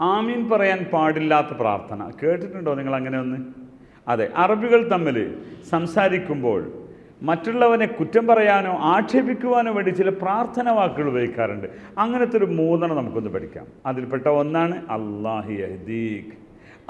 ആമീൻ പറയാൻ പാടില്ലാത്ത പ്രാർത്ഥന. കേട്ടിട്ടുണ്ടോ നിങ്ങൾ അങ്ങനെ ഒന്ന്? അതെ അറബികൾ തമ്മിൽ സംസാരിക്കുമ്പോൾ മറ്റുള്ളവനെ കുറ്റം പറയാനോ ആക്ഷേപിക്കുവാനോ വേണ്ടി ചില പ്രാർത്ഥന വാക്കുകൾ ഉപയോഗിക്കാറുണ്ട്. അങ്ങനത്തെ ഒരു മൂന്നെണ്ണം നമുക്കൊന്ന് പഠിക്കാം. അതിൽപ്പെട്ട ഒന്നാണ് അള്ളാഹി അഹദീഖ്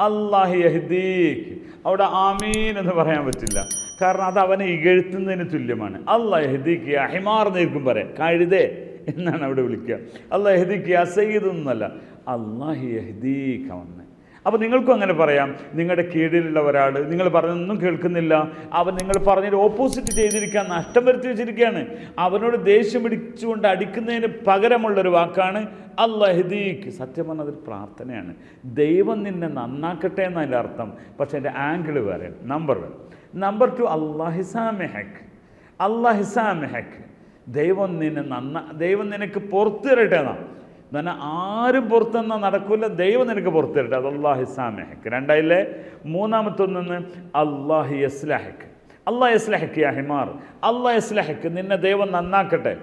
അള്ളാഹി അഹദീഖ് അവിടെ ആമീൻ എന്ന് പറയാൻ പറ്റില്ല. കാരണം അത് അവനെ ഇകഴ്ത്തുന്നതിന് തുല്യമാണ്. അള്ളാഹ് യഹ്ദീഖ് അഹിമാർ നേർക്കും പറയാം. കഴുതേ എന്നാണ് അവിടെ വിളിക്കുക. അള്ളാഹ് യഹ്ദീഖ് അസയ്യിദ് എന്നല്ല. അള്ളാഹി യഹ്ദീഖ് അവന്ന് അപ്പോൾ നിങ്ങൾക്കും അങ്ങനെ പറയാം. നിങ്ങളുടെ കീഴിലുള്ള ഒരാൾ നിങ്ങൾ പറഞ്ഞൊന്നും കേൾക്കുന്നില്ല. അവൻ നിങ്ങൾ പറഞ്ഞതിന് ഓപ്പോസിറ്റ് ചെയ്തിരിക്കാൻ നഷ്ടം വരുത്തി വെച്ചിരിക്കുകയാണ്. അവനോട് ദേഷ്യം പിടിച്ചുകൊണ്ട് അടിക്കുന്നതിന് പകരമുള്ളൊരു വാക്കാണ് അള്ളഹദീക്ക് സത്യം പറഞ്ഞാൽ പ്രാർത്ഥനയാണ്. ദൈവം നിന്നെ നന്നാക്കട്ടെ എന്നതിന്റെ അർത്ഥം. പക്ഷേ എന്റെ ആംഗിൾ വേറെ. നമ്പർ വൺ നമ്പർ ടു അള്ളാഹിസാമെഹക്ക് അള്ളാഹിസാമെഹക്ക് ദൈവം നിന്നെ നന്ന ദൈവം നിനക്ക് പുറത്തു തരട്ടെ എന്നാൽ ആരും പുറത്തുനിന്ന് നടക്കില്ല ദൈവം നിനക്ക് പുറത്തു തരട്ടെ. അത് അള്ളാഹി സാമേഹക്ക്. രണ്ടായില്ലേ? മൂന്നാമത്തെ ഒന്നെന്ന് അള്ളാഹി യസ്ലാഹക്ക്. അള്ളാഹ് യസ്ലഹക്ക് യാ ഹിമാർ. അള്ളാഹ് നിന്നെ ദൈവം നന്നാക്കട്ടെ.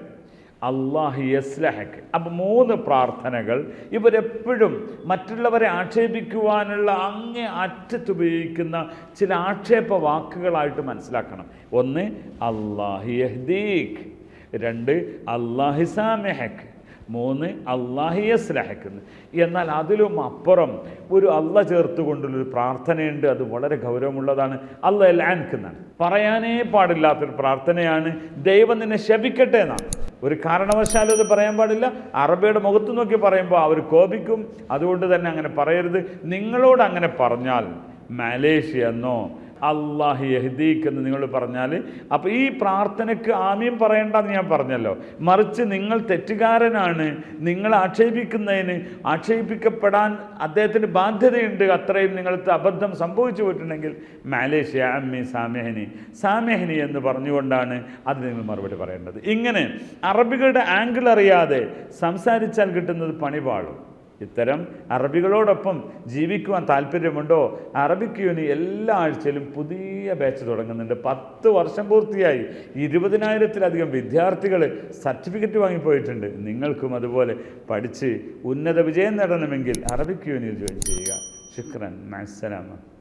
അള്ളാഹി യസ്ലഹക്ക്. അപ്പം മൂന്ന് പ്രാർത്ഥനകൾ ഇവരെപ്പോഴും മറ്റുള്ളവരെ ആക്ഷേപിക്കുവാനുള്ള അങ്ങേ അറ്റത്ത് ഉപയോഗിക്കുന്ന ചില ആക്ഷേപ വാക്കുകളായിട്ട് മനസ്സിലാക്കണം. ഒന്ന് അള്ളാഹി യഹ്ദീഖ് രണ്ട് അള്ളാഹി സാമെഹക്ക്. മൂന്ന് അള്ളാഹിയെ സ്നേഹിക്കുന്നു എന്നാൽ അതിലും അപ്പുറം ഒരു അല്ല ചേർത്തുകൊണ്ടുള്ളൊരു പ്രാർത്ഥനയുണ്ട്. അത് വളരെ ഗൗരവമുള്ളതാണ്. അല്ല എനിക്കുന്നതാണ് പറയാനേ പാടില്ലാത്തൊരു പ്രാർത്ഥനയാണ്. ദൈവം നിന്നെ ശപിക്കട്ടെ എന്നാണ്. ഒരു കാരണവശാലും അത് പറയാൻ പാടില്ല. അറബിയുടെ മുഖത്ത് നോക്കി പറയുമ്പോൾ അവർ കോപിക്കും. അതുകൊണ്ട് തന്നെ അങ്ങനെ പറയരുത്. നിങ്ങളോട് അങ്ങനെ പറഞ്ഞാൽ മലേഷ്യ എന്നോ അള്ളാഹി യഹ്ദീഖ് എന്ന് നിങ്ങൾ പറഞ്ഞാൽ അപ്പോൾ ഈ പ്രാർത്ഥനയ്ക്ക് ആമീൻ പറയേണ്ടെന്ന് ഞാൻ പറഞ്ഞല്ലോ. മറിച്ച് നിങ്ങൾ തെറ്റുകാരനാണ് നിങ്ങൾ ആക്ഷേപിക്കുന്നതിന് ആക്ഷേപിക്കപ്പെടാൻ അദ്ദേഹത്തിന് ബാധ്യതയുണ്ട് അത്രയും നിങ്ങൾക്ക് അബദ്ധം സംഭവിച്ചു പോയിട്ടുണ്ടെങ്കിൽ മാലേഷ്യ അമ്മി സാമേഹനി സാമേഹനി എന്ന് പറഞ്ഞുകൊണ്ടാണ് അത് നിങ്ങൾ മറുപടി പറയേണ്ടത്. ഇങ്ങനെ അറബികളുടെ ആംഗിൾ അറിയാതെ സംസാരിച്ചാൽ കിട്ടുന്നത് പണിപാളും. ഇത്തരം അറബികളോടൊപ്പം ജീവിക്കുവാൻ താല്പര്യമുണ്ടോ? അറബിക് യൂണി എല്ലാ ആഴ്ചയിലും പുതിയ ബാച്ച് തുടങ്ങുന്നുണ്ട്. പത്ത് വർഷം പൂർത്തിയായി. ഇരുപതിനായിരത്തിലധികം വിദ്യാർത്ഥികൾ സർട്ടിഫിക്കറ്റ് വാങ്ങിപ്പോയിട്ടുണ്ട്. നിങ്ങൾക്കും അതുപോലെ പഠിച്ച് ഉന്നത വിജയം നേടണമെങ്കിൽ അറബിക് യൂണിയിൽ ജോയിൻ ചെയ്യുക. ശുക്രൻ. മത്സലാമ